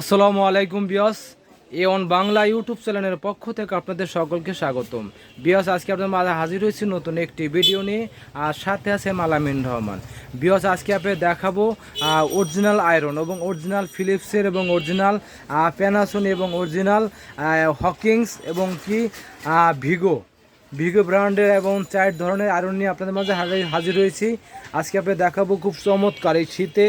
আসসালামু আলাইকুম বিয়স। এ অন বাংলা ইউটিউব চ্যানেলের পক্ষ থেকে আপনাদের সকলকে স্বাগতম। বিয়স, আজকে আপনাদের মাঝে হাজির হয়েছি নতুন একটি ভিডিও নিয়ে, আর সাথে আছে মালামিন রহমান। বিয়স, আজকে আপনাদের দেখাবো অরিজিনাল আয়রন এবং অরিজিনাল ফিলিপসের এবং অরিজিনাল প্যানাসোনি এবং অরিজিনাল হকিংস এবং কি ভিগো ভিগো ব্র্যান্ডের এবং চার ধরনের আয়রন নিয়ে আপনাদের মাঝে হাজির- হয়েছি। আজকে আপনি দেখাবো খুব চমৎকার এই শীতে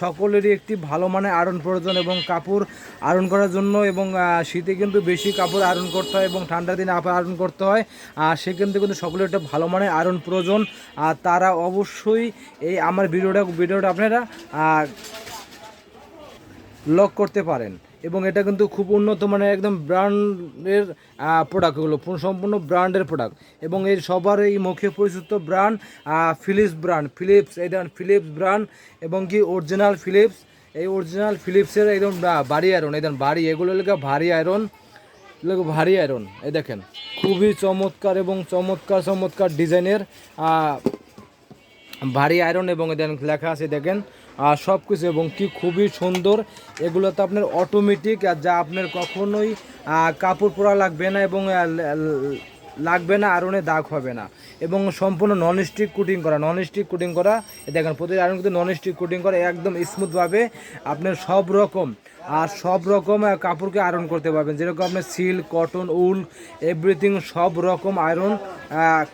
সকলেরই একটি ভালো মানের আয়রন প্রয়োজন এবং কাপড় আয়রন করার জন্য এবং শীতে কিন্তু বেশি কাপড় আয়রন করতে হয় এবং ঠান্ডা দিনে আবার আয়রন করতে হয়। আর সেক্ষেত্রে কিন্তু সকলের একটা ভালো মানের আয়রন প্রয়োজন। আর তারা অবশ্যই এই আমার ভিডিওটা ভিডিওটা আপনারা লক করতে পারেন। এবং এটা কিন্তু খুব উন্নত মানের একদম ব্র্যান্ডের প্রোডাক্টগুলো সম্পূর্ণ ব্র্যান্ডের প্রোডাক্ট এবং এর সবার এই মুখে পরিচিত ব্র্যান্ড ফিলিপস ব্র্যান্ড ফিলিপস এই ধরেন ফিলিপস ব্র্যান্ড এবং কি অরিজিনাল ফিলিপস এই অরিজিনাল ফিলিপসের একদম ভারী আয়রন এই ধরেন ভারী, এগুলো লেগে ভারী আয়রন এগুলো ভারী আয়রন এই দেখেন। খুবই চমৎকার এবং চমৎকার চমৎকার ডিজাইনের ভারী আয়রন এবং এদের লেখা আছে, দেখেন। আর সব কিছু, এবং কি খুবই সুন্দর। এগুলো তো আপনার অটোমেটিক যা আপনার কখনোই কাপড় পরা লাগবে না, এবং লাগবে না আয়রনে দাগ হবে না। এবং সম্পূর্ণ নন স্টিক কুটিং করা নন স্টিক কুটিং করা দেখেন প্রতি আয়রন কিন্তু নন স্টিক কুটিং করা, একদম স্মুথভাবে আপনার সব রকম, আর সব রকম কাপড়কে আয়রন করতে পারবেন। যেরকম আপনার সিল্ক কটন উল এভরিথিং সব রকম আয়রন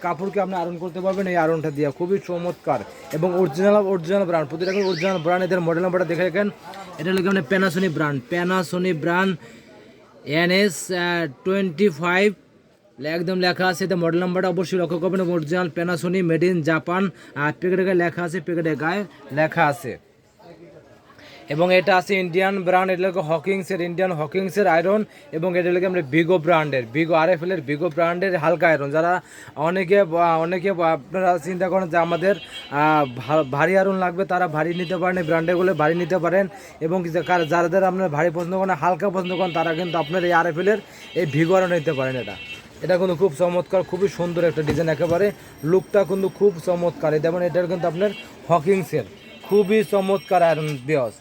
কাপড়কে আপনি আয়রন করতে পারবেন এই আয়রনটা দিয়ে। খুবই চমৎকার। এবং অরিজিনাল অরিজিনাল ব্র্যান্ড প্রতিটা অরিজিনাল ব্র্যান্ড এদের মডেল নাম্বারটা দেখে রাখেন। এটা হলো আপনার Panasonic brand Panasonic brand N S twenty five একদম লেখা আছে, এটা মডেল নাম্বারটা অবশ্যই লক্ষ্য করবেন original Panasonic made in Japan আর প্যাকেটে গায়ে লেখা আছে প্যাকেটের গায়ে লেখা আছে। এবং এটা আছে ইন্ডিয়ান ব্র্যান্ড এটা হলো হকিংসের ইন্ডিয়ান হকিংসের আয়রন এবং এটা হলো আমরা বিগো ব্র্যান্ডের বিগো আর এফ এর বিগো ব্র্যান্ডের হালকা আয়রন যারা অনেকে অনেকে আপনারা চিন্তা করেন যে আমাদের ভারী আয়রন লাগবে, তারা ভারী নিতে পারেন, এই ব্র্যান্ডেরগুলো ভারী নিতে পারেন। এবং যারা- যাদের আপনার ভারী পছন্দ করেন, হালকা পছন্দ করেন, তারা কিন্তু আপনার এই আর এফ এর এই ভিগো আয়রন নিতে পারেন এটা। এটা কিন্তু খুব চমৎকার, খুবই সুন্দর একটা ডিজাইন একেবারে। লুকটা কিন্তু খুব চমৎকার। যেমন এটার কিন্তু আপনার হকিংসের খুবই চমৎকার আয়রন বিয়স।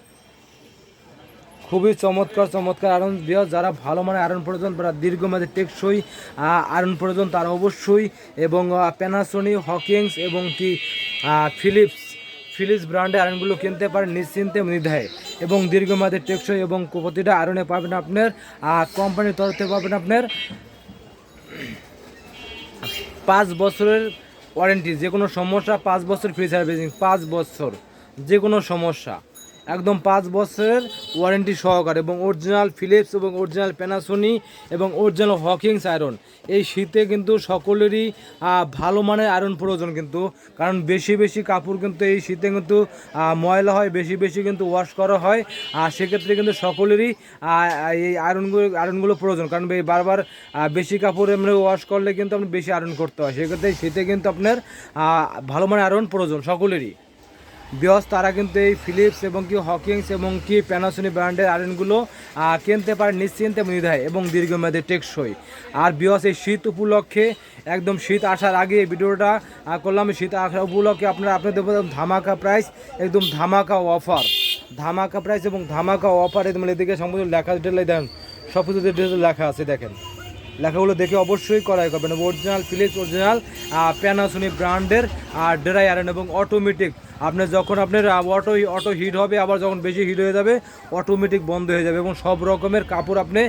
খুবই চমৎকার চমৎকার আয়রন বিয়স। যারা ভালো মানের আয়রন প্রয়োজন তারা দীর্ঘমেয়াদী টেকসই আয়রন প্রয়োজন তারা অবশ্যই এবং প্যানাসোনি হকিংস এবং কি ফিলিপস ফিলিপস ব্র্যান্ডের আয়রনগুলো কিনতে পারেন, নিশ্চিন্তে নির্ধায় এবং দীর্ঘমেয়াদী টেকসই এবং প্রতিটা আয়রনে পাবেন আপনার কোম্পানির তরফ থেকে পাবেন আপনার পাঁচ বছরের ওয়ারেন্টি, যে কোনো সমস্যা পাঁচ বছর ফ্রি সার্ভিসিং পাঁচ বছর, যে কোনো সমস্যা। একদম পাঁচ বছরের ওয়ারেন্টি সহকারে এবং অরিজিনাল ফিলিপস এবং অরিজিনাল প্যানাসোনি এবং অরিজিনাল হকিংস আয়রন এই শীতে কিন্তু সকলেরই ভালো মানের আয়রন প্রয়োজন কিন্তু। কারণ বেশি বেশি কাপড় কিন্তু এই শীতে কিন্তু ময়লা হয়, বেশি বেশি কিন্তু ওয়াশ করা হয়। আর সেক্ষেত্রে কিন্তু সকলেরই এই আয়রনগুলো আয়রনগুলো প্রয়োজন। কারণ এই বারবার বেশি কাপড় এমনি ওয়াশ করলে কিন্তু আপনার বেশি আয়রন করতে হয়। সেক্ষেত্রে শীতে কিন্তু আপনার ভালো মানের আয়রন প্রয়োজন সকলেরই। বিয়স তারা কিন্তু এই ফিলিপস এবং কি হকিংস এবং কি প্যানাসোনি ব্র্যান্ডের আয়রনগুলো কিনতে পারে নিশ্চিন্তে নির্ধায় এবং দীর্ঘমেয়াদী টেকসই। আর বিয়স এই শীত উপলক্ষে, একদম শীত আসার আগে এই ভিডিওটা করলাম। শীত আসার উপলক্ষে আপনারা আপনাদের ধামাকা প্রাইস একদম ধামাকা অফার ধামাকা প্রাইস এবং ধামাকা অফার একদম এদিকে সম্পূর্ণ লেখা ডিটেল দেন সব কিছু লেখা আছে, দেখেন। লেখাগুলো দেখে অবশ্যই করাই করবেন। অরিজিনাল ফিলিপস অরিজিনাল প্যানাসোনি ব্র্যান্ডের আর ড্রাই আয়রন এবং অটোমেটিক আপনার যখন আপনার অটো অটো হিট হবে, আবার যখন বেশি হিট হয়ে যাবে অটোমেটিক বন্ধ হয়ে যাবে এবং সব রকমের কাপড় আপনি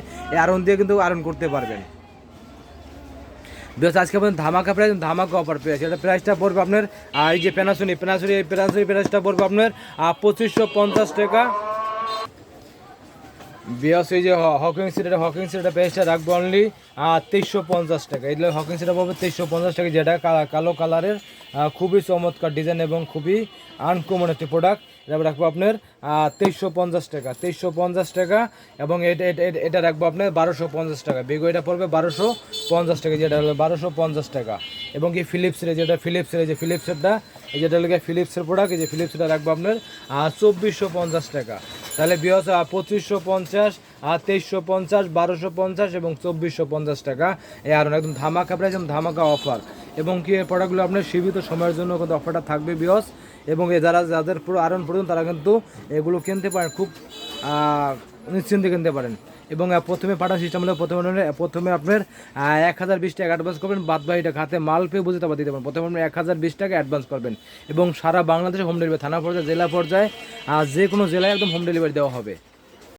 আয়রন দিয়ে কিন্তু আয়রন করতে পারবেন। বেশ আজকে আপনার ধামাকা প্রাইস ধামাকা অফার পেয়েছে। এটা প্রাইসটা পড়বে আপনার এই যে প্যানাসোনি প্যানাসোনি প্যানাসোনি প্রাইসটা পড়বে আপনার পঁচিশশো পঞ্চাশ টাকা। বিয়াস এই যে হকিং সিটের হকিং সিটের প্রাইসটা রাখব অনলি তেইশশো পঞ্চাশ টাকা। এগুলো হকিং সিটটা পাবে তেইশশো পঞ্চাশ টাকা, যেটা কালো কালারের খুবই চমৎকার ডিজাইন এবং খুবই আনকমন একটি প্রোডাক্ট এটা রাখব আপনার তেইশশো পঞ্চাশ টাকা, তেইশশো পঞ্চাশ টাকা এবং এটা এটা- রাখব আপনার বারোশো পঞ্চাশ টাকা। বেগো এটা পড়বে বারোশো পঞ্চাশ টাকা, যেটা হলো বারোশো পঞ্চাশ টাকা। এবং কি ফিলিপসের যেটা ফিলিপসের যে ফিলিপসেরটা এই যেটা হলো ফিলিপসের প্রোডাক্ট এই যে ফিলিপসটা রাখব আপনার চব্বিশশো পঞ্চাশ টাকা। তাহলে বিহস পঁচিশশো পঞ্চাশ, আর তেইশশো পঞ্চাশ, বারোশো পঞ্চাশ এবং চব্বিশশো পঞ্চাশ টাকা। এই আর একদম ধামাকা প্রাইস এবং ধামাকা অফার এবং কি এই প্রোডাক্টগুলো আপনার সীমিত সময়ের জন্য কিন্তু অফারটা থাকবে বিয়স। এবং এ যারা, যাদের পুরো আয়রন প্রয়োজন তারা কিন্তু এগুলো কিনতে পারেন, খুব নিশ্চিন্তে কিনতে পারেন। এবং প্রথমে পাঠা সিস্টেম হলে, প্রথমে প্রথমে আপনার এক হাজার বিশ টাকা অ্যাডভান্স করবেন, বাদ বাকিটা খাতে মাল পেয়ে বুঝতে পারবে দিতে পারেন প্রথমে আপনি এক হাজার বিশ টাকা অ্যাডভান্স করবেন এবং সারা বাংলাদেশে হোম ডেলিভারি থানা পর্যায়ে, জেলা পর্যায়ে যে কোনো জেলায় একদম হোম ডেলিভারি দেওয়া হবে।